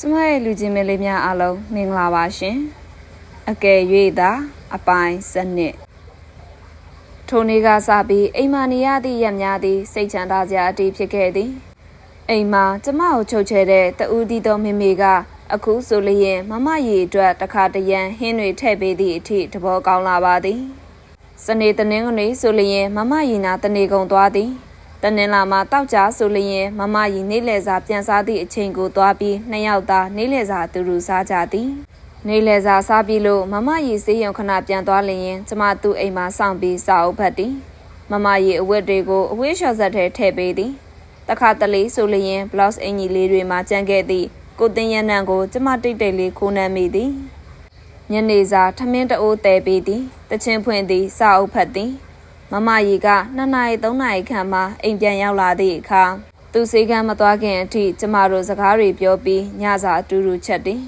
ကျမရဲ့လူချင်းမလေးများအားလုံးမင်္ဂလာပါရှင်အကယ်၍သာအပိုင်းစနစ်ထိုနေ့ကစပြီးအိမ်မာနေရသည့်ရက်များသည်စိတ်ချမ်းသာစရာအတီးဖြစ်ခဲ့သည်အိမ်မှာကျမကိုချုပ်ချဲတဲ့တဦးတီသောမိမိကအခုဆိုလျင်မမရီအတွက်တခါတရံဟင်းတွေထည့်ပေးသည့်အထိသဘောကောင်းလာပါသည်စနေတနင်္ဂနွေဆိုလျင်မမရီနာတနေကုန်သွားသည် တနင်္လာမှာတောက်ကြဆိုလျင်မမရီနေလေစာပြန်စားသည့်အချိန်ကိုသွားပြီးနှစ်ယောက်သာနေလေစာသူလူစားကြသည်နေလေစာစားပြီးလို့မမရီစေးရုံခဏပြန်သွားလျင်ကျမသူ့အိမ်မှာစောင့်ပြီးစာအုပ်ဖတ်သည်မမရီအဝတ်တွေကိုအဝေးလျှော်ဆက်ထဲထည့်ပေးသည်တခါတလေဆိုလျင် blouse အင်ကြီးလေးတွေမှာကြံခဲ့သည့်ကိုတင်ရနံကိုကျမတိတ်တိတ်လေးခိုးနှမ်းမိသည်ညနေစာထမင်းတအိုးတဲပေးသည်တချင်းဖွင့်သည်စာအုပ်ဖတ်သည် မမရီက2နာရီ3နာရီခန့်မှအိမ်ပြန်ရောက်လာသည့်အခါသူစေကမ်းမသွားခင်အထိကျမတို့စကားတွေပြောပြီးညစာအတူတူချက်သည်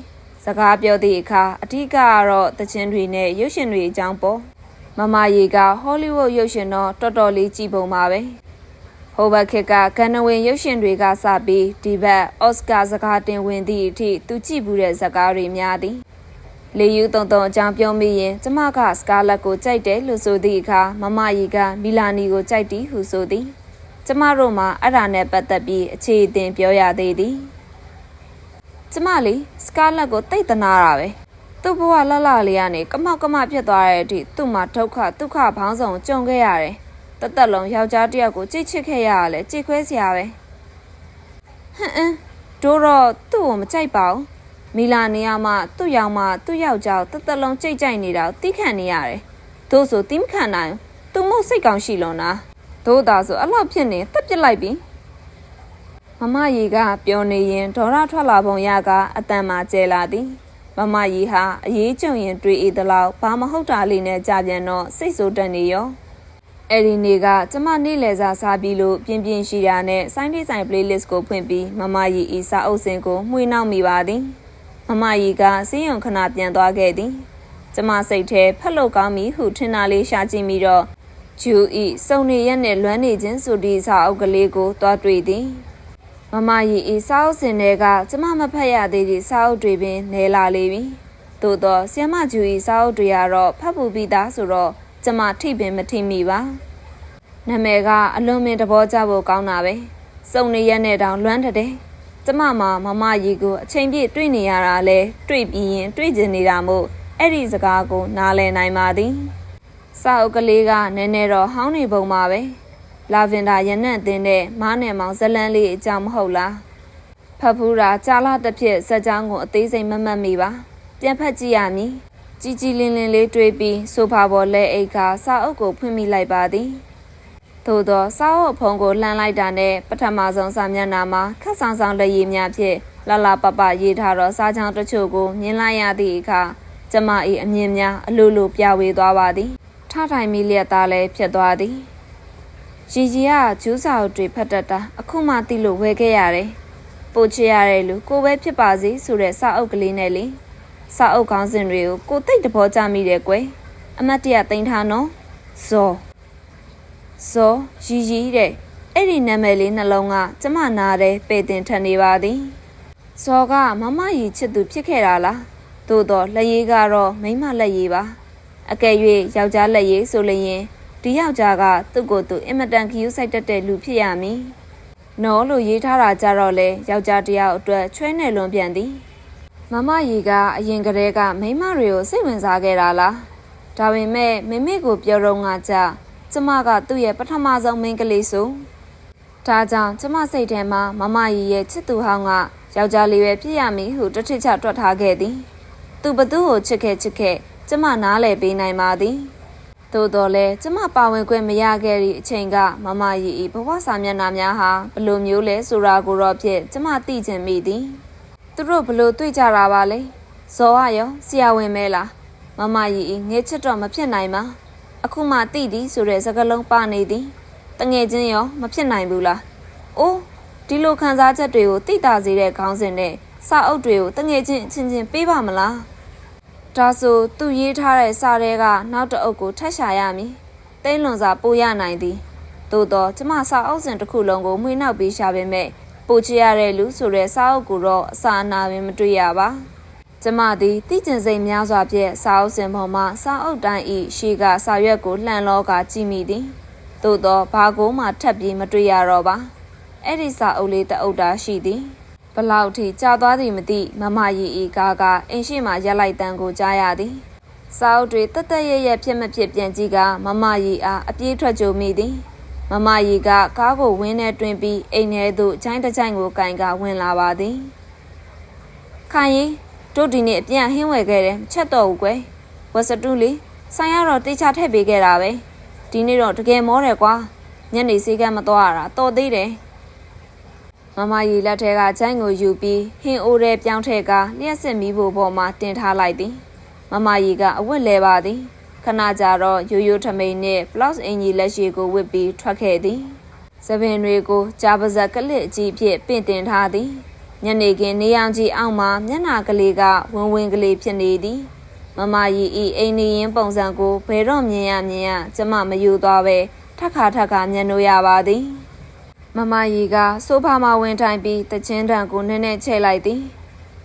စကားပြောသည့်အခါအထူးကတော့တချင်းတွေနဲ့ရုပ်ရှင်တွေအကြောင်းပေါ့မမရီကဟောလိဝုဒ်ရုပ်ရှင်တော့တော်တော်လေးကြည့်ပုံပါပဲဟိုဘက်ခေတ်ကကန်နဝင်ရုပ်ရှင်တွေကစပြီးဒီဘက်အော်စကာစကားတင်ဝင်သည့်အထိသူကြည့်ဘူးတဲ့ဇာတ်ကားတွေများသည် လေယူတုံတုံအကြောင်းပြောမိရင်ကျမကစကာလက်ကိုကြိုက်တယ်လို့ဆိုသည့်အခါမမရီကမီလာနီကိုကြိုက်သည်ဟုဆိုသည်ကျမတို့မှာအဲ့ဒါနဲ့ပတ်သက်ပြီးအခြေအတင်ပြောရသေးသည်ကျမလေးစကာလက်ကိုတိတ်တနာတာပဲသူ့ဘဝလှလှလေးကနေကမောက်ကမဖြစ်သွားတဲ့အထိသူ့မှာဒုက္ခဒုက္ခဘောင်းဆောင်ကြုံခဲ့ရတယ်တသက်လုံးယောက်ျားတစ်ယောက်ကိုကြိတ်ချစ်ခဲ့ရရလဲကြိတ်ခွဲစရာပဲဟမ်အင်းတို့တော့သူ့ကိုမကြိုက်ပါဘူး မီလာနေရမှသူ့ယောက်မှသူ့ယောက်ျားတသက်လုံးကြိတ်ကြိုက်နေတာကိုတိခတ်နေရတယ်တို့ဆိုတိမခံနိုင်သူမို့စိတ်ကောင်းရှိလွန်တာတို့သာဆိုအဲ့လောက်ဖြစ်နေတက်ပစ်လိုက်ပြီမမရီကပြောနေရင်ဒေါရထွက်လာပုံရကအတန်မှကျဲလာသည်မမရီဟာအရေးကြုံရင်တွေးဤသလောက်ဘာမဟုတ်တာလေးနဲ့ကြာပြန်တော့စိတ်ဆိုးတက်နေရောအဲ့ဒီနေ့ကကျမနေ့လယ်စာစားပြီးလို့ပြင်းပြင်းရှိတာနဲ့စိုင်းတိဆိုင် playlist ကိုဖွင့်ပြီးမမရီဤစာအုပ်စင်ကိုမှွေနှောက်မိပါသည် မမရီကစင်းရုံခဏပြန်သွားခဲ့သည်ကျမစိတ်ထဲဖက်လို့ကောင်းပြီဟုထင်တာလေးရှာကြည့်ပြီးတော့ဂျူဤစုံနေရက်နဲ့လွမ်းနေခြင်းဆိုဒီစာအုပ်ကလေးကိုသွားတွေ့သည်မမရီဤစာအုပ်စင်တွေကကျမမဖတ်ရသေးသည့်စာအုပ်တွေပင်နေလာလေပြီသို့တော့ဆီယမဂျူဤစာအုပ်တွေကတော့ဖတ်ပူပြီးသားဆိုတော့ကျမထိပင်မထိမိပါနာမည်ကအလွန်ပင်တဘောကြဖို့ကောင်းတာပဲစုံနေရက်နဲ့တောင်လွမ်းတဲ့ ကျမမှာမမရီကိုအချိန်ပြည့်တွေ့နေရတာလဲတွေ့ပြီးရင်တွေ့ကျင်နေတာမို့အဲ့ဒီစကားကိုနားလည်နိုင်ပါသည်စာအုပ်ကလေးကနည်းနည်းတော့ဟောင်းနေပုံပါပဲလာဗင်ဒါရနန့်တင်တဲ့မားနယ်မောင်ဇလန်းလေးအကြောင်းမဟုတ်လားဖတ်ဖူးတာကြာလာတစ်ဖြစ်စက်ကြောင်းကိုအသေးစိတ်မမှတ်မိပါပြန်ဖတ်ကြည့်ရမည်ကြီးကြီးလင်းလင်းလေးတွေးပြီးဆိုဖာပေါ်လဲအိတ်ကစာအုပ်ကိုဖွင့်မိလိုက်ပါသည် သို့သောစာအုပ်ဖုံကိုလှမ်းလိုက်တာနဲ့ပထမဆုံးစာမျက်နှာမှာခက်ဆောင်ဆောင်လက်ရည်များဖြင့်လာလာပပရေးထားသောစာချောင်းတချို့ကိုမြင်လိုက်ရသည့်အခါကျမ၏အမြင်များအလိုလိုပြဝေသွားပါသည်ထထိုင်မိလျက်သားလည်းဖြစ်သွားသည်ရီရီကဂျူးစာအုပ်တွေဖတ်တတ်တာအခုမှသိလို့ဝယ်ခဲ့ရတယ်ပို့ချရတဲ့လူကိုပဲဖြစ်ပါစေဆိုတဲ့စာအုပ်ကလေးနဲ့လေစာအုပ်ခေါင်းစဉ်တွေကိုကိုသိတဲ့ဘောကြမိတယ်ကွယ်အမတ်တရတင်ထားနော်ဇော် ဇော်ရီရီတဲ့အဲ့ဒီနာမည်လေးနှလုံးကကျမနာတဲ့ပေတင်ထန်နေပါသည်ဇော်ကမမရီချစ်သူဖြစ်ခဲ့တာလားသို့တော့လက်ရည်ကတော့မိမလက်ရည်ပါအကယ်၍ယောက်ျားလက်ရည်ဆိုလျင်ဒီယောက်ျားကသူ့ကိုယ်သူအင်မတန်ခ ्यू ဆိုင်တတ်တဲ့လူဖြစ်ရမည်နော်လို့ရေးထားတာကြတော့လေယောက်ျားတယောက်အတွက်ချွဲနေလွန်ပြန်သည်မမရီကအရင်ကတည်းကမိမတွေကိုစိတ်ဝင်စားခဲ့တာလားဒါပေမဲ့မမေကိုပြောတော့ငါကြ ကျမကသူ့ရဲ့ပထမဆုံးမိန်းကလေးဆိုဒါကြောင့်ကျမစိတ်ထဲမှာမမရီရဲ့ချစ်သူဟောင်းကယောက်ျားလေးပဲဖြစ်ရမည်ဟုတထစ်ချတွက်ထားခဲ့သည်သူဘသူ့ကိုချစ်ခဲ့ချစ်ခဲ့ကျမနားလည်ပေးနိုင်ပါသည်သို့တော်လဲကျမပါဝင်ခွင့်မရခဲ့သည့်အချိန်ကမမရီ၏ဘဝစာမျက်နှာများဟာဘလို့မျိုးလဲဆိုတာကိုတော့ဖြင့်ကျမသိချင်မိသည်သူတို့ဘလို့တွေ့ကြတာပါလဲဇော်ရရောဆရာဝန်မဲလားမမရီ၏ငဲချစ်တော့မဖြစ်နိုင်ပါ အခုမှသိသည်ဆိုတဲ့စကားလုံးပါနေသည်တငယ်ချင်းရောမဖြစ်နိုင်ဘူးလားအိုးဒီလိုခံစားချက်တွေကိုသိတာစေတဲ့ခေါင်းစဉ်နဲ့စာအုပ်တွေကိုတငယ်ချင်းအချင်းချင်းပေးပါမလားဒါဆိုသူရေးထားတဲ့စာတွေကနောက်တအုပ်ကိုထပ်ရှာရမည်။တိမ့်လွန်စာပို့ရနိုင်သည်။သို့တော့ကျမစာအုပ်စဉ်တစ်ခုလုံးကိုမှွေနှောက်ပြီးရှာပေမဲ့ဘပိုချရတဲ့လူဆိုတဲ့စာအုပ်ကိုတော့အစာအနာပင်မတွေ့ရပါ ကျမသည်တိကျင်စိတ်များစွာဖြင့်စာအုပ်စင်ပေါ်မှစာအုပ်တိုင်းဤရှေကစာရွက်ကိုလှန်လောကကြည့်မိသည်သို့သောဘာကိုမှထပ်ပြီးမတွေ့ရတော့ပါအဲ့ဒီစာအုပ်လေးတအုပ်တာရှိသည်ဘလောက်ထိကြာသွားသည်မသိမမရီဤကားကအင်းရှိမှရက်လိုက်တန်းကိုကြားရသည်စာအုပ်တွေတက်တက်ရရဖြစ်မဖြစ်ပြန်ကြည့်ကမမရီအားအပြေးထွက်ကြုံမိသည်မမရီကကားကိုဝင်းထဲတွင်ပြီးအိမ်ထဲသို့ဂျိုင်းတစ်ဂျိုင်းကိုကင်ကဝင်လာပါသည်ခိုင်ရီ တို့ဒီနေ့အပြန်ဟင်းဝယ်ခဲ့တယ်မချက်တော့ဘူးကွယ်ဝက်စတူးလေးဆိုင်ရတော့တေချာထည့်ပေးခဲ့တာပဲဒီနေ့တော့တကယ်မောတယ်ကွာညနေစေးကမ်းမသွားရတာတော်သေးတယ်မမရီလက်ထဲကဂျိုင်းကိုယူပြီးဟင်းအိုးထဲပြောင်းထည့်ကလျှက်စစ်မီးဖို့ပေါ်မှာတင်ထားလိုက်သည်မမကြီးကအဝတ်လဲပါသည်ခဏကြာတော့ရိုးရိုးထမိန်နှင့်ဘလောက်စ်အင်ကြီးလက်ရှိကိုဝတ်ပြီးထွက်ခဲ့သည်သပင်တွေကိုကြာပါဇက်ကလစ်အကြီးဖြင့်ပင့်တင်ထားသည် ညနေခင်းနေရောင်ကြီးအောက်မှမျက်နှာကလေးကဝင်းဝင်းကလေးဖြစ်နေသည်မမကြီးဤအိမ်နေရင်ပုံစံကိုဘယ်တော့မြင်ရမြင်ရကျမမယူသွားပဲထက်ခါထက်ခါမျက်နှိုးရပါသည်မမကြီးကဆိုဖာမှာဝင်ထိုင်ပြီးတချင်းတန်ကိုနည်းနည်းချဲ့လိုက်သည်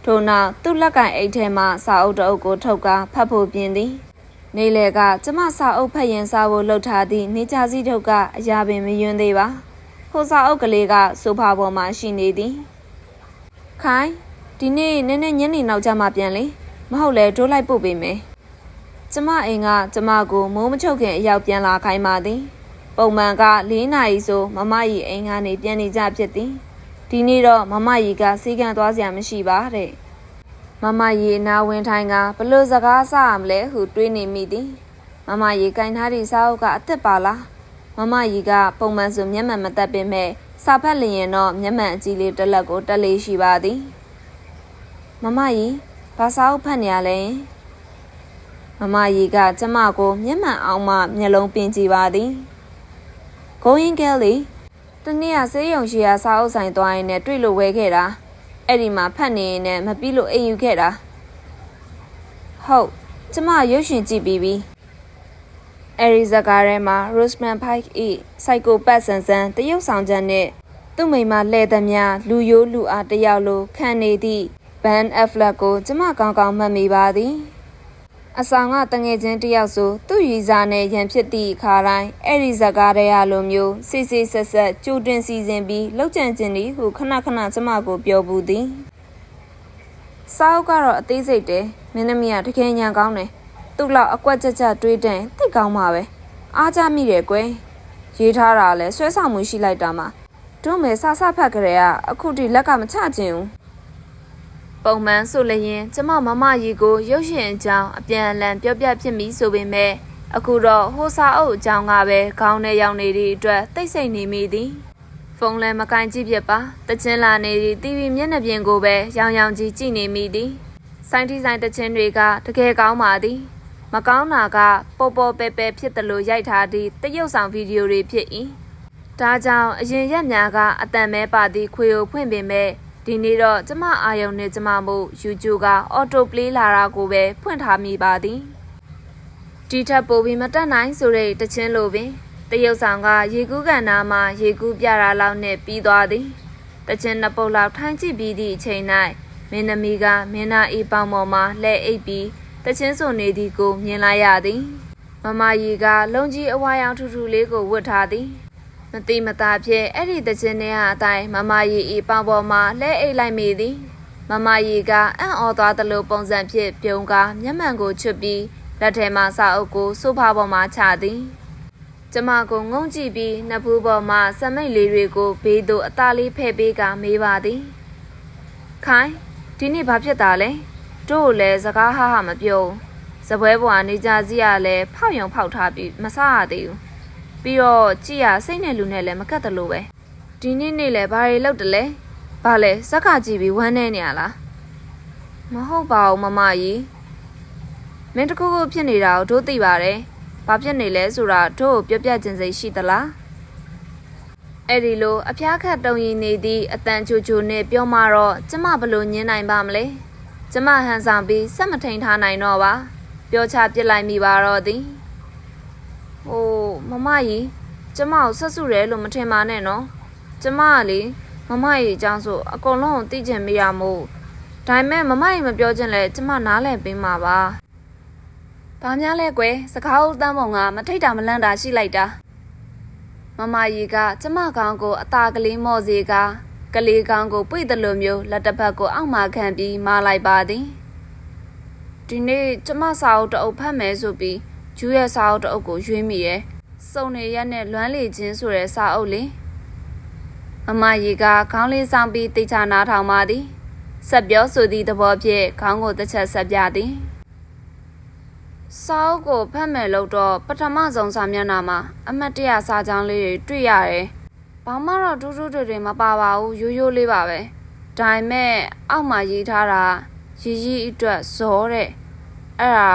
ထို့နောက်သူ့လက်ကင်အိတ်ထဲမှစာအုပ်တစ်အုပ်ကိုထုတ်ကာဖတ်ဖို့ပြင်သည်နေလေကကျမစာအုပ်ဖတ်ရင်စားဖို့လှုပ်ထားသည့်နေကြစည်းထုတ်ကအရာပင်မယွန်းသေးပါဟိုစာအုပ်ကလေးကဆိုဖာပေါ်မှာရှိနေသည် ခိုင်ဒီနေ့နည်းနည်းညနေနောက်ကျမှပြန်လေမဟုတ်လဲဒိုးလိုက်ပို့ပေးမယ်ကျမအိမ်ကကျမကိုမိုးမချုပ်ခင်အရောက်ပြန်လာခိုင်းပါသည်ပုံမှန်က၄နာရီဆိုမမကြီးအိမ်ကနေပြန်နေကြဖြစ်သည်ဒီနေ့တော့မမကြီးကစီကံသွားစရာမရှိပါတဲ့မမကြီးအနာဝင်ထိုင်ကဘလို့စကားဆရမလဲဟုတွေးနေမိသည်မမကြီးကင်ထားသည့်စာအုပ်ကအသက်ပါလားမမကြီးကပုံမှန်ဆိုမျက်မှန်မတက်ပင်မဲ့ စာဖတ်လျင်တော့မျက်မှန်အကြည့်လေးတစ်လက်ကိုတက်လေးရှိပါသည်မမကြီးဘာစာအုပ်ဖတ်နေရလဲမမကြီးကကျမကိုမျက်မှန်အောင်မှမျက်လုံးပင်ကြည့်ပါသည်ဂုံရင်ကဲလေးတနေ့ကဆေးရုံရှိရာစာအုပ်ဆိုင်သွားရင်လည်းတွေ့လို့ဝဲခဲ့တာအဲ့ဒီမှာဖတ်နေရင်လည်းမပြီးလို့အိမ်ယူခဲ့တာဟုတ်ကျမရုပ်ရှင်ကြည့်ပြီးပြီ အဲ့ဒီဇာတ်ကားထဲမှာ Roseman Pike ၏စိုက်ကိုပတ်ဆန်ဆန်တရုပ်ဆောင်ချက်နဲ့သူ့မိမလှဲ့သမျှလူယိုးလူအားတစ်ယောက်လိုခံနေသည့် Ben Affleck ကိုကျမကောင်းကောင်းမှတ်မိပါသည်အဆောင်ကတငယ်ချင်းတယောက်ဆိုသူ့ရီစာနဲ့ရန်ဖြစ်သည့်အခါတိုင်းအဲ့ဒီဇက်ကားတဲ့ရလိုမျိုးစစ်စစ်ဆက်ဆက်ကြိုတင်စီစဉ်ပြီးလောက်ကျန်ကျင်သည်ဟုခဏခဏကျမကိုပြောဘူးသည်စောက်ကတော့အသေးစိတ်တယ်မင်းသမီးကတကယ်ညံကောင်းတယ် သူ့လောက်အကွက်ကြက်ကြက်တွေးတဲ့သိကောင်းပါပဲအားကြမိတယ်ကွယ်ရေးထားတာလဲဆွဲဆောင်မှုရှိလိုက်တာမှတို့မယ်ဆဆဖတ်ကြရအခုထိလက်ကမချကျင်ဘူးပုံမှန်ဆိုလျင်ကျမမမရီကိုရုပ်ရှင်အကြောင်းအပြန်အလှန်ပြောပြဖြစ်မိဆိုပေမဲ့အခုတော့ဟိုစာအုပ်အကြောင်းကပဲခေါင်းထဲရောက်နေသည့်အတွက်တိတ်ဆိတ်နေမိသည်ဖုန်းလည်းမကင်ကြည့်ဖြစ်ပါတချင်းလာနေသည့် TV မျက်နှာပြင်ကိုပဲရောင်ရောင်ကြီးကြည့်နေမိသည်စိုင်းတီဆိုင်တချင်းတွေကတကယ်ကောင်းပါသည် မကောင်းတာကပေါ်ပေါ်ပဲပဲဖြစ်တယ်လို့ရိုက်ထားသည့်တရုပ်ဆောင်ဗီဒီယိုတွေဖြစ်၏ဒါကြောင့်အရင်ရက်များကအတန်မဲပါသည့်ခွေကိုဖွင့်ပေမဲ့ဒီနေ့တော့ကျမအာယုံနဲ့ကျမမို့ YouTube က auto play လာတာကိုပဲဖွင့်ထားမိပါသည်ဒီထက်ပိုပြီးမတက်နိုင်ဆိုတဲ့တခြင်းလိုပင်တရုတ်ဆောင်ကရေကူးကန်နာမှာရေကူးပြတာလောက်နဲ့ပြီးသွားသည်တခြင်းနှစ်ပုတ်လောက်ထိုင်းကြည့်ပြီးသည့်အချိန်၌မင်းသမီးကမင်းသားအေးပေါင်ပေါ်မှာလှဲ့အိပ်ပြီး တခြင်းစုံနေသည်ကိုမြင်လိုက်ရသည်မမကြီးကလုံကြီးအဝါရောင်ထူထူလေးကိုဝတ်ထားသည်မတိမတာဖြင့်အဲ့ဒီတခြင်းနဲ့အတိုင်းမမရီဤပေါင်ပေါ်မှာလဲအိတ်လိုက်မိသည်မမရီကအံ့ဩသွားသလိုပုံစံဖြင့်ပြုံးကားမျက်မှန်ကိုချွတ်ပြီးလက်ထဲမှစာအုပ်ကိုဆိုဖာပေါ်မှာချသည်ကျမကိုငုံကြည့်ပြီးနှစ်ဖူးပေါ်မှစမိတ်လေးတွေကိုဘေးသို့အသားလေးဖဲ့ပေးကမေးပါသည်ခိုင်ဒီနေ့ဘာဖြစ်တာလဲ တို့ကိုလည်းစကားဟဟမပြောဘူးစပွဲပေါ်ကနေကြစီရလဲဖောက်ယုံဖောက်ထားပြီးမဆရသေးဘူးပြီးတော့ကြည်ရစိတ်နဲ့လူနဲ့လည်းမကတ်တလို့ပဲဒီနေ့နေ့လည်းဘာတွေလုပ်တယ်လဲဘာလဲစက်ကကြည့်ပြီးဝမ်းနေနေရလားမဟုတ်ပါဘူးမမကြီးမင်းတခုခုဖြစ်နေတာကိုတို့သိပါတယ်ဘာဖြစ်နေလဲဆိုတာတို့ကိုပြောပြခြင်းစိတ်ရှိသလားအဲ့ဒီလိုအဖျားခတ်တုံရင်နေသည့်အတန်ချိုချိုနဲ့ပြောမှတော့ကျမဘလို့ညင်းနိုင်ပါမလဲ ကျမဟန်ဆောင်ပြီးစက်မထိန်ထားနိုင်တော့ပါပြောချပြစ်လိုက်မိပါတော့သည်။ဟိုမမကြီးကျမကိုဆက်စုတယ်လို့မထင်ပါနဲ့နော်။ကျမကလေမမကြီးအကြောင်းဆိုအကုန်လုံးကိုသိချင်မိရမို့ဒါပေမဲ့မမကြီးမပြောချင်လဲကျမနားလည်ပေးမှာပါ။ဘာများလဲကွယ်စကားဦးတန်းပုံကမထိတ်တာမလန့်တာရှိလိုက်တာ။မမကြီးကကျမကောင်းကိုအตาကလေးမော့စီက ကလေးကောင်းကိုပွေတယ်လို့မျိုးလက်တစ်ဖက်ကိုအောက်မှခံပြီးမလိုက်ပါသည်။ဒီနေ့ကျမစာအုပ်တအုပ်ဖတ်မယ်ဆိုပြီးဂျူးရဲ့စာအုပ်တအုပ်ကိုရွေးမိတယ်။စုံနေရက်နဲ့လွမ်းလေချင်းဆိုတဲ့စာအုပ်လေး။မမကြီးကခေါင်းလေးဆောင်ပြီးတိတ်ချနားထောင်ပါသည်။ဆက်ပြောဆိုသည့်သဘောဖြင့်ခေါင်းကိုတစ်ချက်ဆက်ပြသည်။စာအုပ်ကိုဖတ်မယ်လို့တော့ပထမဆုံးစာမျက်နှာမှာအမတ်တရစာကြောင်းလေးတွေတွေ့ရတယ်။ ဘာမှတော့တူးတူးတွေတွေမပါပါဘူးရိုးရိုးလေးပါပဲ။ဒါပေမဲ့အောက်မှာရေးထားတာရီရီအတွက်ဇောတဲ့။အဲ့ဒါ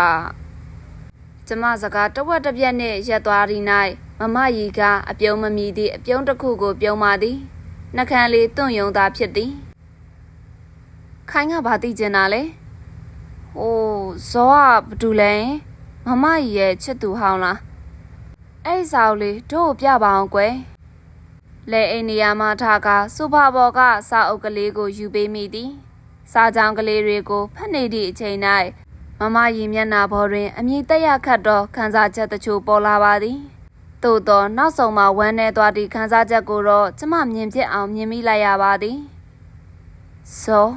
ကျမစကားတဝက်တစ်ပြက်နဲ့ရက်သွားဒီ၌မမကြီးကအပြုံးမမီသည့်အပြုံးတစ်ခုကို ပြုံးပါသည်နှခမ်းလေးတွန့်ယုံသာဖြစ်သည်ခိုင်းကဘာသိကျင်တာလဲဟိုဇောကဘာတူလဲမမကြီးရဲ့ချစ်သူဟောင်းလားအဲ့ဒီစာအုပ်လေးတို့ကိုပြပါအောင်ကွယ် လဲအိမ်နေရာမှာထားကစူပါဘော်ကစာအုပ်ကလေးကိုယူပေးမိသည်စာကြောင်းကလေးတွေကိုဖတ်နေသည့်အချိန်၌မမကြီးမျက်နှာပေါ်တွင် အမြည်တက်ရခတ်သောခန်းစားချက်တချို့ပေါ်လာပါသည်သို့သောနောက်ဆုံးမှဝမ်းနေသွားသည့်ခန်းစားချက်ကိုတော့ကျမမြင်ပြအောင်မြင်မိလိုက်ရပါသည်ဆို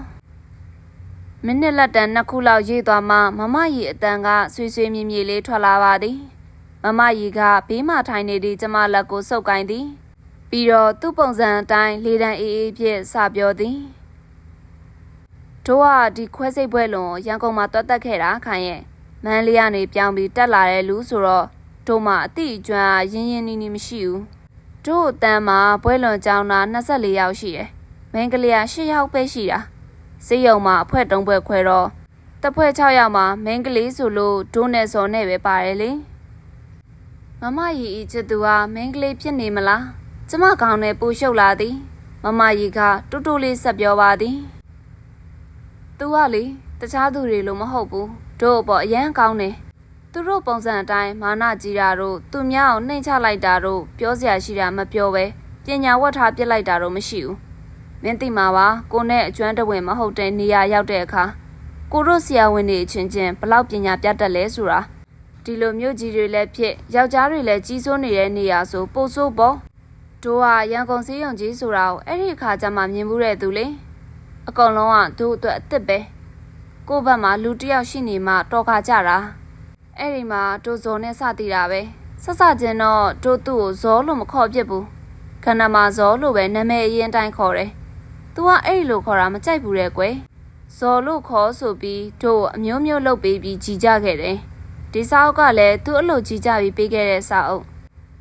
မိနစ်လက်တန်နှစ်ခုလောက်ရေးသွားမှမမကြီးအတန်ကဆွေဆွေမြည်မြည်လေးထွက်လာပါသည်မမကြီးကဘေးမှထိုင်နေသည့်ကျမလက်ကိုစုပ်ကိုင်းသည် ပြီးတော့သူ့ပုံစံအတိုင်းလေတံအေးအေးဖြင့်စပြောသည်တို့ကဒီခွဲစိတ်ပွဲလွန်ရန်ကုန်မှာတွတ်တက်ခဲ့တာခိုင်ရဲ့မန်းလေးကနေပြောင်းပြီးတက်လာတဲ့လူဆိုတော့တို့မှအတိအကျွမ်းရင်းရင်းနီးနီးမရှိဘူးတို့အတန်းမှာပွဲလွန်ကြောင်းတာ24ယောက်ရှိတယ်မင်းကလေးက10ယောက်ပဲရှိတာစေးရုံမှာအဖွဲတုံးပွဲခွဲတော့တစ်ဖွဲ6ယောက်မှာမင်းကလေးဆိုလို့ဒိုးနဲ့စော်နဲ့ပဲပါတယ်လေမမကြီးအချစ်သူဟာမင်းကလေးဖြစ်နေမလား ကျမကောင်းနဲ့ပူရှုပ်လာသည် မမကြီးကတူတူလေးဆက်ပြောပါသည်သူကလေတခြားသူတွေလိုမဟုတ်ဘူးတို့အပေါ်အရန်ကောင်းတယ်သူတို့ပုံစံအတိုင်းမာနကြီးတာတို့သူများအောင်နှိမ်ချလိုက်တာတို့ပြောစရာရှိတာမပြောပဲပညာဝတ်ထားပြစ်လိုက်တာတော့မရှိဘူးမင်းသိမှာပါကိုနဲ့အကျွမ်းတဝင်မဟုတ်တဲ့နေရာရောက်တဲ့အခါကိုတို့ဆရာဝန်တွေအချင်းချင်းဘလောက်ပညာပြတ်တတ်လဲဆိုတာဒီလိုမျိုးကြီးတွေလည်းဖြစ်ယောက်ျားတွေလည်းကြီးစိုးနေတဲ့နေရာဆိုပို့ဆိုးပေါ့ တို့ကရန်ကုန်စည်းရုံကြီးဆိုတာကိုအဲ့ဒီအခါကျမှမြင်မှုတဲ့သူလေအကုန်လုံးကတို့အတွက်အစ်စ်ပဲကိုယ့်ဘက်မှာလူတစ်ယောက်ရှိနေမှတော်ခါကြတာအဲ့ဒီမှာတို့ဇော်နဲ့စတည်တာပဲဆက်စချင်းတော့တို့သူ့ကိုဇော်လို့မခေါ်ပြစ်ဘူးခန္ဓာမှာဇော်လို့ပဲနာမည်အရင်တိုင်းခေါ်တယ်သူကအဲ့ဒီလိုခေါ်တာမကြိုက်ဘူးတဲ့ကွယ်ဇော်လို့ခေါ်ဆိုပြီးတို့အမျိုးမျိုးလုပ်ပေးပြီးကြီးကြခဲ့တယ်ဒီစာအုပ်ကလည်းသူ့အလုပ်ကြီးကြပြီးပေးခဲ့တဲ့စာအုပ်။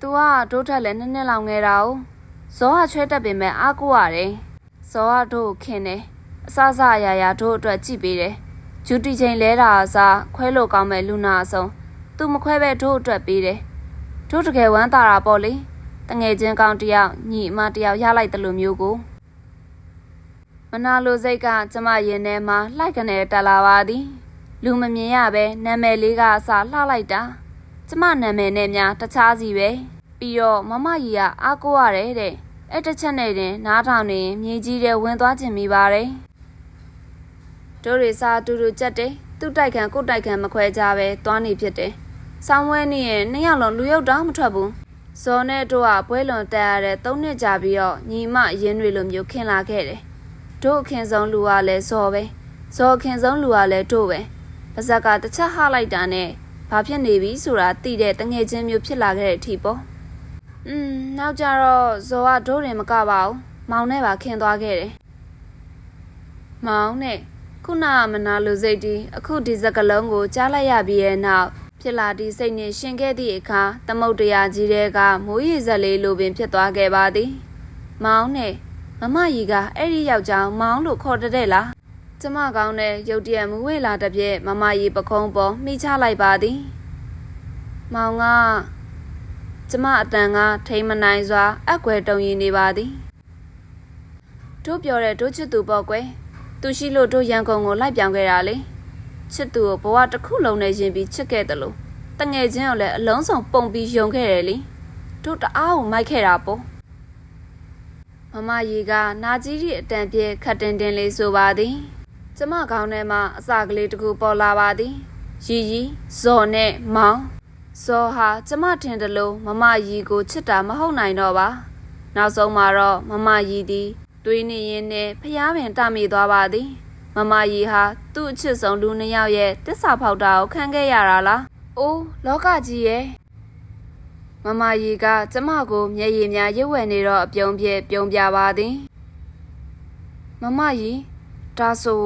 तू ကဒိုးထက်လည်းနှစ်နှစ်လောက်ငယ်တာ哦။ဇောကချွဲတက်ပင်မဲ့အားကိုရတယ်။ဇောကတို့ကိုခင်တယ်။အစစအရာရာတို့အတွက်ကြည့်ပေးတယ်။ဂျူတီချိန်လဲတာအစားခွဲလို့ကောင်းမဲ့လူနာအဆုံး။ तू မခွဲပဲတို့အတွက်ပေးတယ်။တို့တကယ်ဝမ်းသာတာပေါ့လေ။တငယ်ချင်းကောင်းတယောက်ညီအမတယောက်ရလိုက်တယ်လို့မျိုးကိုမနာလိုစိတ်ကကျမရင်ထဲမှာလှိုက်ကနေတက်လာပါသည်။လူမမြင်ရပဲနာမည်လေးကအစားလှလိုက်တာ။ ကျမနာမည်နဲ့များတခြားစီပဲပြီးတော့မမကြီးကအားကိုရတယ်တဲ့အဲ့တစ်ချက်နဲ့တင်နားထောင်နေရင်မြေကြီးတဲ့ဝင်သွားခြင်းမိပါတယ်တို့တွေစားတူတူကြက်တယ်သူ့တိုက်ခံကိုတိုက်ခံမခွဲကြပဲသွားနေဖြစ်တယ်ဆောင်းဝဲနေရင်နှစ်ယောက်လုံးလူရုပ်တောင်မထွက်ဘူးဇော်နဲ့တို့ကပွဲလွန်တက်ရတဲ့သုံးနှစ်ကြာပြီးတော့ညီမရင်းတွေလိုမျိုးခင်လာခဲ့တယ်တို့အခင်ဆုံးလူကလည်းဇော်ပဲဇော်ခင်ဆုံးလူကလည်းတို့ပဲပါဇက်ကတစ်ချက်ဟလိုက်တာနဲ့ ဘာဖြစ်နေပြီဆိုတာသိတဲ့တငယ်ချင်းမျိုးဖြစ်လာခဲ့တဲ့အထိပေါ့อืมနောက်ကြတော့ဇော်ကဒိုးရင်မကပါဘူးမောင်နဲ့ပါခင်သွားခဲ့တယ်မောင်နဲ့ခုနကမနာလိုစိတ်တီးအခုဒီစကလုံးကိုကြားလိုက်ရပြီးရဲ့နောက်ဖြစ်လာဒီစိတ်နဲ့ရှင်ခဲ့သည့်အခါသမုတ်တရားကြီးတဲ့ကမိုးရီဇက်လေးလိုပင်ဖြစ်သွားခဲ့ပါသည်မောင်နဲ့မမကြီးကအဲ့ဒီယောက်ျားမောင်လို့ခေါ်တဲ့လား ကျမကောင်းတဲ့ရုတ်တရက်မူဝေလာတဲ့ပြည့်မမကြီးပခုံးပေါ်မိချလိုက်ပါသည်မောင်ကကျမအတန်ကထိမ်မနိုင်စွာအကွယ်တုံရင်နေပါသည်တို့ပြောတဲ့တို့ချစ်သူပေါ့ကွယ်သူရှိလို့တို့ရန်ကုန်ကိုလိုက်ပြောင်းခဲ့တာလေချစ်သူကိုဘဝတစ်ခုလုံးနဲ့ရင်ပြီးချစ်ခဲ့တယ်လို့တငယ်ချင်းကိုလည်းအလုံးစုံပုံပြီးယုံခဲ့တယ်လေတို့တအားကိုမိုက်ခဲ့တာပေါ့မမရီကနာကြီးရီအတန်ပြည့်ခတ်တင်တင်လေးဆိုပါသည် ကျမကောင်းထဲမှာအစာကလေးတစ်ခုပေါ်လာပါသည်ရီရီဇော်နဲ့မောင်ဇော်ဟာကျမထင်တယ်လို့မမရီကိုချစ်တာမဟုတ်နိုင်တော့ပါနောက်ဆုံးမှာတော့မမရီသည်တွေးနေရင်းနဲ့ဖျားပင်တမိသွားပါသည်မမရီဟာသူ့အချစ်ဆုံးလူနှစ်ယောက်ရဲ့တစ္ဆာဖောက်တာကိုခံခဲ့ရတာလားအိုးလောကကြီးရဲ့မမကြီးကကျမကိုမျက်ရည်များရွဝဲနေတော့အပြုံးပြဲပြုံးပြပါသည်မမကြီး ဒါဆို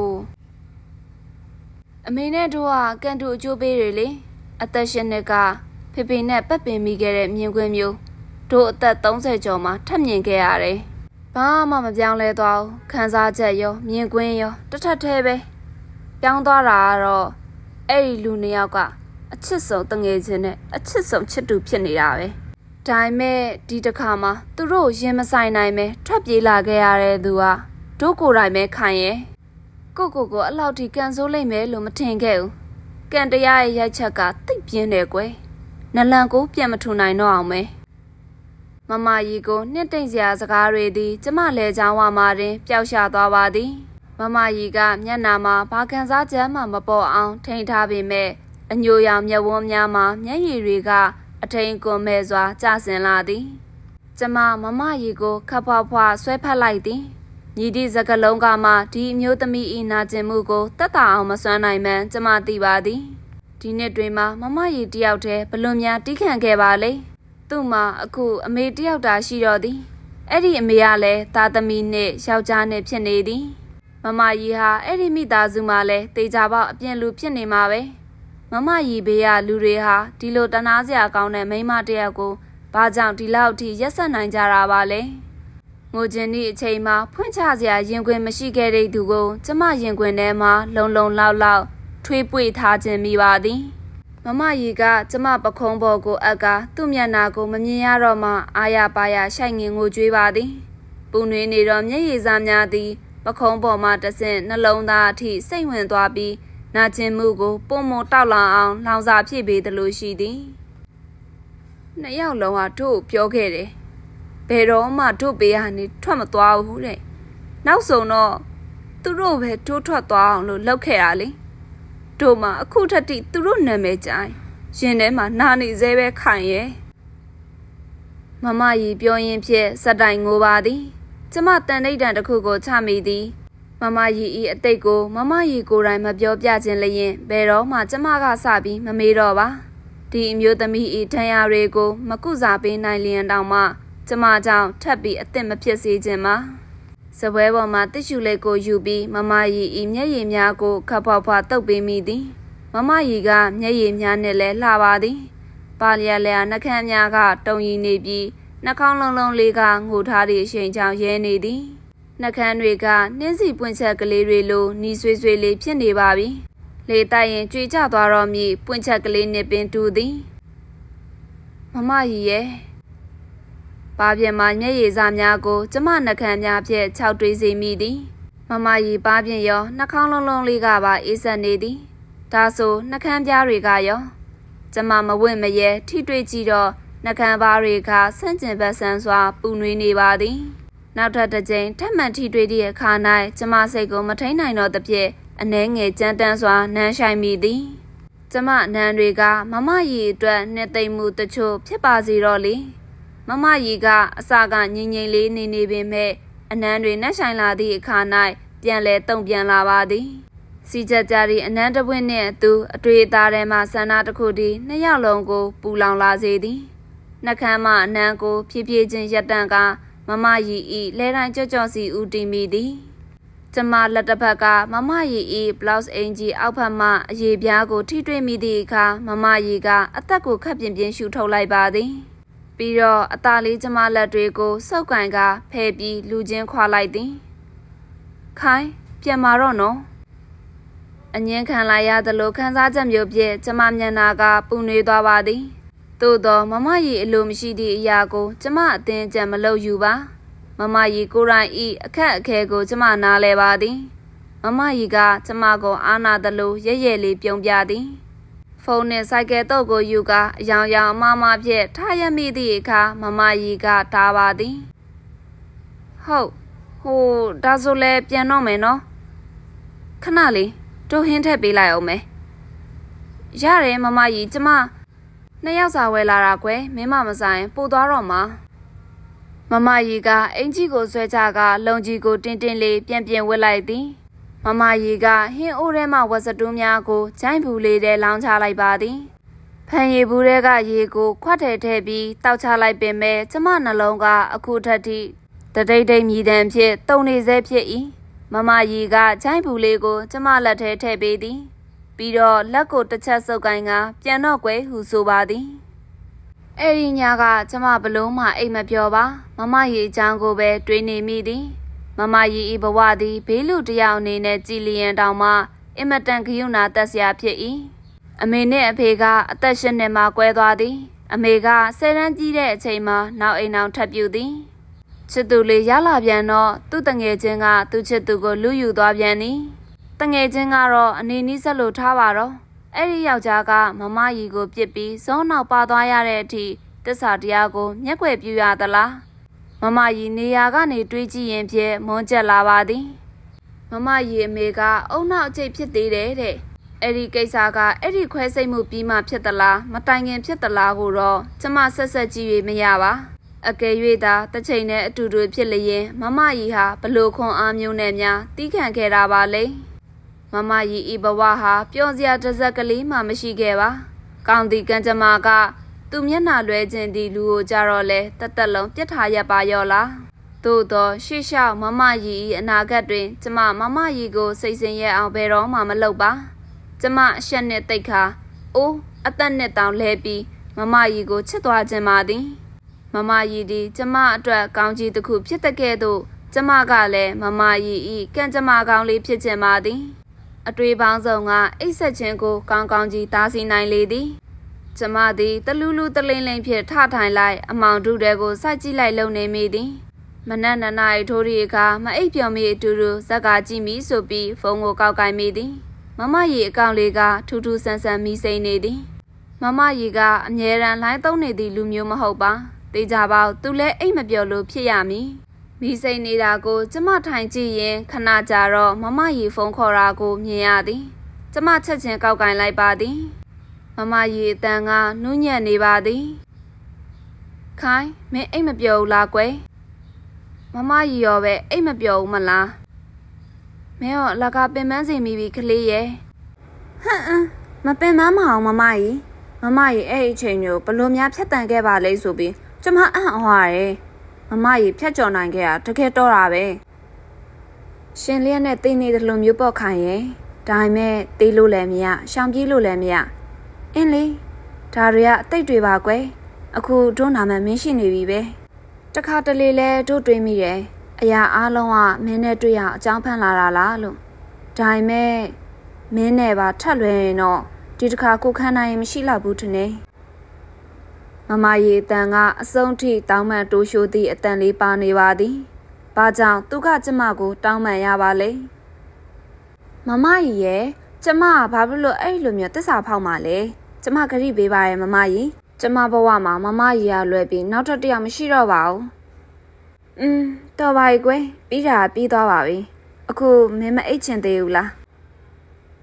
အမေနဲ့တို့ကကန်တူအကျိုးပေးတွေလေအသက်ရှင်နှစ်ကဖေဖေနဲ့ပတ်ပင်မိခဲ့တဲ့မြင်ကွင်းမျိုးတို့အသက်30ကျော်မှထပ်မြင်ခဲ့ရတယ်ဘာမှမပြောင်းလဲသွားဘူးခံစားချက်ရောမြင်ကွင်းရောတစ်ထပ်သေးပဲပြောင်းသွားတာကတော့အဲ့ဒီလူနှစ်ယောက်ကအချစ်ဆုံးတငယ်ချင်းနဲ့အချစ်ဆုံးချစ်တူဖြစ်နေတာပဲဒါပေမဲ့ဒီတစ်ခါမှာသူတို့ရင်မဆိုင်နိုင်ပဲထွက်ပြေးလာခဲ့ရတဲ့သူကတို့ကိုယ်တိုင်ပဲခံရဲ့ ကိုကိုကိုအလောက်ထိကန်ဆိုးလိမ့်မယ်လို့မထင်ခဲ့ဘူးကန်တရားရဲ့ရိုက်ချက်ကတိတ်ပြင်းတယ်ကွယ်နလန်ကိုပြန်မထူနိုင်တော့အောင်ပဲမမကြီးကိုနှစ်သိမ့်စရာစကားတွေသည်ကျမလဲချောင်းဝမှာတင်ပျောက်ရှာသွားပါသည်မမကြီးကမျက်နာမှာဘာကန်စားချက်မှမပေါ်အောင်ထိန်ထားပေမဲ့အညိုရောင်မျက်ဝန်းများမှာမျက်ရည်တွေကအထိန်ကွန်မဲ့စွာကျဆင်လာသည်ကျမမမရီကိုခပ်ဖွားဖွားဆွဲဖက်လိုက်သည် ညီဒီစကလုံးကမှဒီအမျိုးသမီးဤနာကျင်မှုကိုတက်တာအောင်မစွမ်းနိုင်မှန်းကျမသိပါသည်ဒီနှစ်တွင်မှမမရီတယောက်တည်းဘလွန်များတီးခံခဲ့ပါလေသူ့မှာအခုအမေတယောက်တာရှိတော့သည်အဲ့ဒီအမေကလည်းသားသမီးနဲ့ယောက်ျားနဲ့ဖြစ်နေသည်မမရီဟာအဲ့ဒီမိသားစုမှာလည်းတေချာပေါက်အပြင်းလူဖြစ်နေမှာပဲမမရီဘေးကလူတွေဟာဒီလိုတနာစရာကောင်းတဲ့မိန်းမတစ်ယောက်ကိုဘာကြောင့်ဒီလောက်ထိရက်ဆက်နိုင်ကြတာပါလဲ ငိုခြင်းဤအချိန်မှာဖွင့်ချစရာရင်ခွင်မရှိခဲ့တဲ့သူကိုကျမရင်ခွင်ထဲမှာလုံလုံလောက်လောက်ထွေးပွေထားခြင်းမိပါသည်မမရီကကျမပခုံးပေါ်ကိုအက်ကသူ့မျက်နာကိုမမြင်ရတော့မှအာရပါရရှိုက်ငင်ငိုကြွေးပါသည်ပူနွေးနေတော့မျက်ရည်စားများသည်ပခုံးပေါ်မှတဆင့်နှလုံးသားအထိစိတ်ဝင်သွားပြီးနာကျင်မှုကိုပုံမတောက်လောင်အောင်လောင်စာဖြည့်ပေးသလိုရှိသည်နှစ်ယောက်လုံးကတို့ကိုပြောခဲ့တယ် ဘယ်တော့မှတို့ပေးရနေထွက်မသွားဘူးတဲ့နောက်ဆုံးတော့သူတို့ပဲတို့ထွက်သွားအောင်လို့လုပ်ခဲ့တာလေတို့မှအခုထက်ထိသူတို့နာမည်ကြိုင်ရင်ထဲမှာနာနေသေးပဲခိုင်ရဲ့မမကြီးပြောရင်ဖြင့်စက်တိုင်ငိုပါသည်ကျမတန်ဋိဌာန်တစ်ခုကိုချမိသည်မမရီဤအတိတ်ကိုမမရီကိုယ်တိုင်မပြောပြခြင်းလျင်ဘယ်တော့မှကျမကစပြီးမမေးတော့ပါဒီအမျိုးသမီးဤထံရတွေကို မကုစားပေးနိုင်လျင်တောင်မှ ကျမကြောင့်ထပ်ပြီးအသက်မဖြစ်စေခြင်းပါစပွဲပေါ်မှာတစ်ရှူလေးကိုယူပြီးမမရီဤမျက်ရည်များကိုခပ်ဖွားဖွားတုပ်ပေးမိသည်မမရီကမျက်ရည်များနဲ့လဲလှပါသည်ပါလျက်လျာနှကန်းများကတုံရီနေပြီးနှာခေါင်းလုံးလုံးလေးကငိုထားသည့်အချိန်ချောင်ရဲနေသည်နှကန်းတွေကနှင်းစီပွင့်ချက်ကလေးတွေလိုနီဆွေးဆွေးလေးဖြစ်နေပါပြီ။လေတိုက်ရင်ကြွေကျသွားတော့မြည်ပွင့်ချက်ကလေးနဲ့ပင်တူသည်။မမကြီးရဲ့ ပါပြင်းမှာမျက်ရည်စားများကို ကျမနှကန်းများဖြင့်ခြောက်တွေးစေမိသည်။မမကြီးပါပြင်းရောနှာခေါင်းလုံးလုံးလေးကပါအေးဆက်နေသည်။ဒါဆိုနှကန်းပြားတွေကရော ကျမမဝင့်မရဲထိတွေ့ကြည့်တော့နှကန်းပါးတွေကဆန့်ကျင်ဘက်ဆန်းစွာပူနွေးနေပါသည်။နောက်ထပ်တစ်ကြိမ်ထပ်မံထိတွေ့သည့်အခါ၌ကျမစိတ်ကိုမထိန်နိုင်တော့သဖြင့်အနှဲငယ်ကြမ်းတမ်းစွာနမ်းဆိုင်မိသည်။ကျမနန်းတွေကမမရီအတွက်နှစ်သိမ့်မှုတချို့ဖြစ်ပါစေတော့လေ။ မမရီကအစကငြိမ်ငြိမ်လေးနေနေပေမဲ့အနန်းတွေနှက်ဆိုင်လာသည့်အခါ၌ပြန်လဲတုံပြန်လာပါသည်။စီချက်ကြသည့်အနန်းတစ်ပွင့်နှင့်အတူအတွေ့အသားထဲမှဆန္ဒတစ်ခုတည်းနှစ်ယောက်လုံးကို ပူလောင်လာစေသည်။နှကမ်းမှအနန်းကိုဖြည်းဖြည်းချင်းရက်တန့်ကမမရီဤလဲတိုင်းကြော့ကြော့စီဦးတီမိသည်ကျမလက်တစ်ဖက်ကမမရီဤ blouse အင်ကြီးအောက်ဖက်မှအရေးပြားကိုထိတွေ့မိသည့်အခါမမရီကအသက်ကိုခပ်ပြင်းပြင်းရှူထုတ်လိုက်ပါသည် ပြီးတော့အသားလေးကျမလက်တွေကိုစောက်ကင်ကဖယ်ပြီးလူချင်းခွာလိုက်သည်ခိုင်းပြန်มาတော့နော်အငင်းခံလိုက်ရသလိုခံစားချက်မျိုးဖြင့်ကျမမျက်နာကပူနွေးသွားပါသည်သို့သောမမရီအလိုမရှိသည့်အရာကို ကျမအသင်ကြံမလုပ်ယူပါမမရီကိုရိုင်းဤအခက်အခဲကို ကျမနားလဲပါသည် မမရီက ကျမကိုအာနာသလိုရဲရဲလေးပြုံးပြသည် ဖုန်းနဲ့ဆိုင်ကယ်တော့ကိုယူကအယောင်ယောင်အမမဖြင့်ထားရမိသည့်အခါမမရီကတားပါသည်ဟဟုတ်ဟိုဒါဆိုလဲပြန်တော့မယ်နော်ခဏလေးတို့ဟင်းထည့်ပေးလိုက်အောင်မယ်ရတယ်မမကြီးကျမနှစ်ယောက်စာဝယ်လာတာကွယ်မင်းမမဆိုင်ပို့သွားတော့မှာမမကြီးကအင်ကြီးကိုဆွဲချကလုံကြီးကိုတင်းတင်းလေးပြန်ပြန်ဝစ်လိုက်သည် မမကြီးကဟင်းအိုးထဲမှဝက်စတူးများကိုဂျိုင်းဘူးလေးထဲလောင်းချလိုက်ပါသည်ဖန်ရည်ဘူးထဲကရေကိုခွတ်ထဲထည့်ပြီးတောက်ချလိုက်ပင်မဲ့ကျမနှလုံးကအခုထက်ထိတတိတ်တိတ်မြည်တမ်းဖြစ်တုံနေစေဖြစ်၏မမကြီးကချိုင်းဘူးလေးကိုကျမလက်ထဲထည့်ပေးသည် ပြီးတော့လက်ကိုတစ်ချက်စုပ်ကိုင်းကပြန်တော့ကွယ်ဟူဆိုပါသည်အဲ့ဒီညကကျမဘလုံးမှအိမ်မပြောပါ မမကြီးအကြောင်းကိုပဲတွေးနေမိသည် မမကြီးဤဘဝသည်ဘေးလူတစ်ယောက်အနေနဲ့ကြည်လျင်တောင်မှအင်မတန်ခရုဏာတက်စရာဖြစ်၏အမေနဲ့အဖေကအသက်ရှင်နေမှကွဲသွားသည် အမေကဆယ်တန်းကြီးတဲ့အချိန်မှာနောက်အိမ်အောင်ထပ်ပြူသည်ချစ်သူလေးရလာပြန်တော့သူ့တငယ်ချင်းကသူ့ချစ်သူကိုလူယူသွားပြန်သည်တငယ်ချင်းကတော့အနေနီးဆက်လို့ထားပါတော့အဲ့ဒီယောက်ျားကမမကြီးကိုပြစ်ပြီးဇောနောက်ပါသွားရတဲ့အထိတစ္ဆာတရားကိုမျက်ွယ်ပြူရသလား မမကြီးနေရာကနေတွေးကြည့်ရင်ဖြင့်မွန်းကျက်လာပါသည်မမကြီးအမေကအုံနောက်အကျိတ်ဖြစ်သေးတယ်တဲ့အဲ့ဒီကိစ္စကအဲ့ဒီခွဲစိတ်မှုပြီးမှဖြစ်သလားမတိုင်ခင်ဖြစ်သလားကိုတော့ကျမဆက်ဆက်ကြည့်၍မရပါအကယ်၍သာတစ်ချိန်နဲ့အတူတူဖြစ်လျင်မမကြီးဟာဘလို့ခွန်အားမျိုးနဲ့များတီးခံခဲ့တာပါလေမမကြီးဤဘဝဟာပျော်စရာတစ်စက်ကလေးမှမရှိခဲ့ပါကောင်းတီကံကြမ္မာက သူမျက်နှာလွဲခြင်းဒီလူကိုကြတော့လဲတသက်လုံးပြစ်ထားရပါရောလားသို့တော့ရှေ့လျှောက်မမကြီးဤအနာဂတ်တွင်ကျမမမကြီးကိုစိတ်ဆင်းရဲအောင်ဘယ်တော့မှမလုပ်ပါကျမအရှက်နဲ့တိတ်ခါအိုးအသက်နဲ့တောင်လဲပြီးမမကြီးကိုချစ်သွားခြင်းပါသည်မမကြီးဒီကျမအတွက်ကောင်းကြီးတစ်ခုဖြစ်တဲ့ကဲ့သို့ကျမကလည်းမမကြီးဤကံကျမကောင်းလေးဖြစ်ခြင်းပါသည်အတွေ့ပေါင်းစုံကအိတ်ဆက်ခြင်းကိုကောင်းကောင်းကြီးသားစီနိုင်လေသည် ကျမသည်တလူလူတလင်းလင်းဖြင့်ထထိုင်လိုက်အမောင်တုတဲကိုစိုက်ကြည့်လိုက်လုံနေမိသည်မနက်နနာရီထိုးရီအခါမအိပ်ပျော်မိအတူတူဇက်ကကြည့်မိဆိုပြီးဖုန်းကိုကောက်ကင်မိသည်မမရီအကောင့်လေးကထူးထူးဆန်းဆန်းမီးစိမ့်နေသည်မမရီကအမြဲတမ်းလိုင်းသုံးနေသည့်လူမျိုးမဟုတ်ပါတေးကြပါဦးသူလည်းအိတ်မပြောလို့ဖြစ်ရမည်မီးစိမ့်နေတာကိုကျမထိုင်ကြည့်ရင်ခဏကြာတော့မမရီဖုန်းခေါ်တာကိုမြင်ရသည်ကျမချက်ချင်းကောက်ကင်လိုက်ပါသည် မမရီအတန်ကနူးညံ့နေပါသည်ခိုင်းမင်းအိတ်မပြောဘူးလားကွယ်မမရီရောပဲအိတ်မပြောဘူးမလားမင်းရောအလကားပင်ပန်းစီမိပြီကလေးရဲ့ဟမ်အင်းမပင်ပန်းမအောင်မမကြီးမမကြီးအဲ့ဒီအချိန်ကိုဘလို့များဖြတ်တန်ခဲ့ပါလဲဆိုပြီးကျမအံ့ဩရတယ်မမကြီးဖြတ်ကျော်နိုင်ခဲ့တာတကယ်တော့တာပဲရှင်လျက်နဲ့တင်းနေတယ်လို့မျိုးပေါ့ခိုင်ရဲ့ဒါပေမဲ့တေးလို့လည်းမရရှောင်ပြေးလို့လည်းမရ အင်းလေဒါတွေကအတိတ်တွေပါကွယ်အခုတို့နာမည်မင်းရှိနေပြီပဲတခါတလေလဲတို့တွေးမိတယ်အရာအားလုံးကမင်းနဲ့တွေ့ရအောင်အကြောင်းဖန်လာတာလားလို့ဒါပေမဲ့မင်းနဲ့ပါထပ်လွယ်ရင်တော့ဒီတစ်ခါကိုခန်းနိုင်ရင်မရှိတော့ဘူးထင်တယ်မမရေအတန်ကအစုံထိတောင်းမှန်တိုးရှိုးသည့်အတန်လေးပါနေပါသည်။ဘာကြောင့်သူကကျမကို တောင်းမှန်ရပါလဲ။မမကြီးရဲ့ကျမကဘာဖြစ်လို့အဲ့လိုမျိုးတစ္ဆာဖောက်မှလဲ။ ကျမဂရိပေးပါရဲ့မမကြီး။ကျမဘဝမှာမမကြီးရလွယ်ပြီးနောက်ထပ်တစ်ယောက်မရှိတော့ပါဘူး။ อืมတော်ပါ ਈ ကွယ်ပြီးတာပြီးသွားပါပြီအခုမင်းမအိတ်ချင်သေးဘူးလား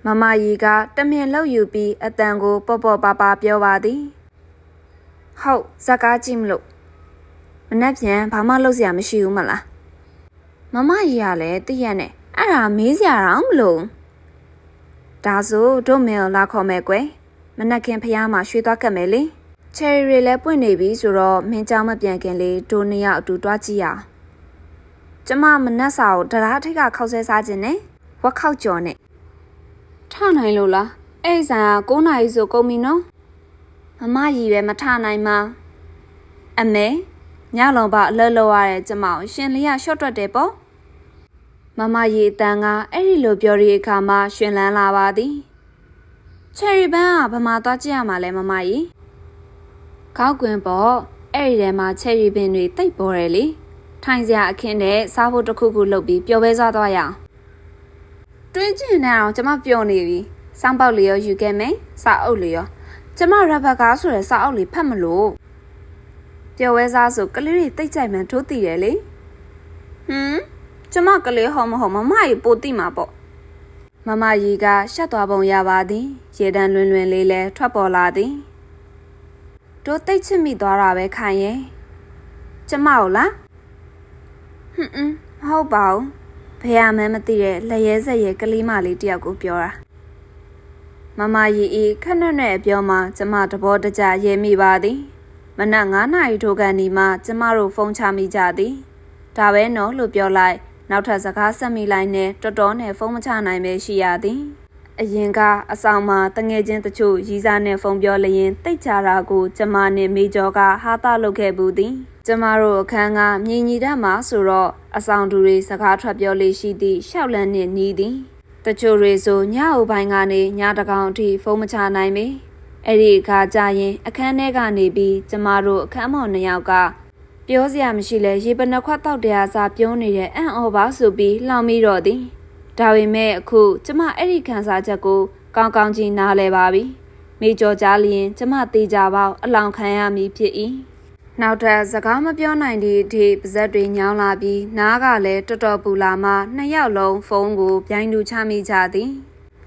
မမကြီးကတမင်လောက်ယူပြီးအတန်ကိုပေါ့ပေါ့ပါပါပြောပါသည်ဟုတ်ဇက်ကားကြည့်မလို့မနှက်ပြန်ဘာမှလုပ်စရာမရှိဘူးမလားမမကြီးကလည်းတည့်ရက်နဲ့အဲ့ဒါမေးစရာတော့မလို့ဒါဆိုတို့မင်းကိုလာခေါ်မယ်ကွယ် မနက်ခင်းဖျားမှာရွှေသွားကတ်မယ်လေချယ်ရီတွေလည်းပွင့်နေပြီဆိုတော့မင်းကြောင်မပြန်ခင်လေဒိုနှစ်ယောက်အတူတွားကြည့်ရကျမမနက်စာကိုတရားထိတ်ကခောက်ဆဲစားခြင်းနဲ့ဝက်ခောက်ကြော်နဲ့ထနိုင်လို့လားအဲ့ဆိုင်က9နာရီဆိုကုန်ပြီနော်မမကြီးပဲမထနိုင်မှာအမေညလုံးပါအလွတ်လောရတဲ့ကျမကိုရှင်လေးကရှော့တွက်တယ်ပေါ့မမကြီးအတန်ကအဲ့ဒီလိုပြောတဲ့အခါမှာရှင်လန်းလာပါသည် ချယ်ရီဘန်ကဘာမှသွားကြည့်ရမှာလဲမမကြီးကောက်ကွင်ပေါ့အဲ့ဒီထဲမှာချယ်ရီပင်တွေတိတ်ပေါ်တယ်လေထိုင်စရာအခင်းနဲ့စားဖို့တစ်ခုခုလုပ်ပြီးပျော်ပဲစားသွားရအောင်တွေးကျင်နေအောင်ကျမပျော်နေပြီစောင်းပေါက်လေးရောယူခဲ့မယ်စာအုပ်လေးရောကျမရဘတ်ကားဆိုတဲ့စာအုပ်လေးဖတ်မလို့ပျော်ဝဲစားဆိုကလေးတွေတိတ်ကြိုက်မှန်ထိုးတည်တယ်လေဟမ်ကျမကလေးဟောမဟုတ်မမကြီးပိုတိမှာပေါ့ မမကြီးကရှက်သွားပုံရပါသည်ရေတံလွင်လွင်လေးလဲထွက်ပေါ်လာသည်တို့တိတ်ချစ်မိသွားတာပဲခိုင်ရဲ့ကျမကိုလားဟွန်းအင်းမဟုတ်ပါဘူးဘယ်ရမှန်းမသိတဲ့လက်ရဲဆက်ရဲကလေးမလေးတယောက်ကိုပြောတာမမကြီးဤခက်နက်နဲ့အပြောမှာကျမတဘောတကြရဲမိပါသည်မနက်9နာရီထိုကန်ဒီမှကျမတို့ဖုန်းချမိကြသည်ဒါပဲနော်လို့ပြောလိုက် နောက်ထပ်စကားဆက်မိလိုက်နဲ့တော်တော်နဲ့ဖုန်းမချနိုင်ပဲရှိရသည်အရင်ကအဆောင်မှာတငယ်ချင်းတချို့ရီးစားနဲ့ဖုန်းပြောလျင်တိတ်ကြတာကိုကျမနဲ့မေကျော်ကဟာတာလုပ်ခဲ့ဘူးသည်ကျမတို့အခန်းကမြင်ညီတတ်မှာဆိုတော့အဆောင်သူတွေစကားထွက်ပြောလေးရှိသည့်ရှောက်လန့်နှင့်နီးသည်တချို့တွေဆိုညအိုပိုင်းကနေညတကောင်အထိဖုန်းမချနိုင်ပေအဲ့ဒီအခါကျရင်အခန်းထဲကနေပြီးကျမတို့အခန်းမော်နှစ်ယောက်က ပြောစရာမရှိလဲရေပနခွက်တောက်တရားစာပြုံးနေတဲ့အံ့ဩပါဆိုပြီးလှောင်မိတော့သည်ဒါပေမဲ့အခုကျမအဲ့ဒီခံစားချက်ကိုကောင်းကောင်းကြီးနားလဲပါပြီမိကြော်ကြားလျင်ကျမတေးကြပေါက်အလောင်းခံရမည်ဖြစ်၏နောက်ထပ်စကားမပြောနိုင်သည့်အထိပါဇက်တွေညောင်းလာပြီးနားကလည်းတော်တော်ပူလာမှနှစ်ယောက်လုံးဖုန်းကိုပြိုင်တူချမိကြသည်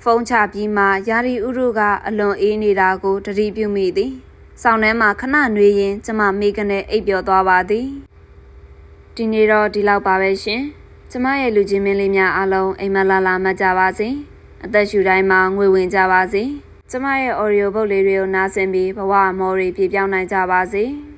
ဖုန်းချပြီးမှယာရီဥရုကအလွန်အေးနေတာကိုတတိပြုမိသည်။ ဆောင်းထဲမှာခဏနှွေးရင်ကျမမိကနေအိပ်ပျော်သွားပါသည်။ဒီနေ့တော့ဒီလောက်ပါပဲရှင်။ကျမရဲ့လူချင်းမင်းလေးများအားလုံးအိမ်မလာလာမှတ်ကြပါစေ။အသက်ရှူတိုင်းမှာငွေဝင်ကြပါစေ။ကျမရဲ့ audio book လေးတွေကိုနားဆင်ပြီးဘဝမော်ရီပြပြောင်းနိုင်ကြပါစေ။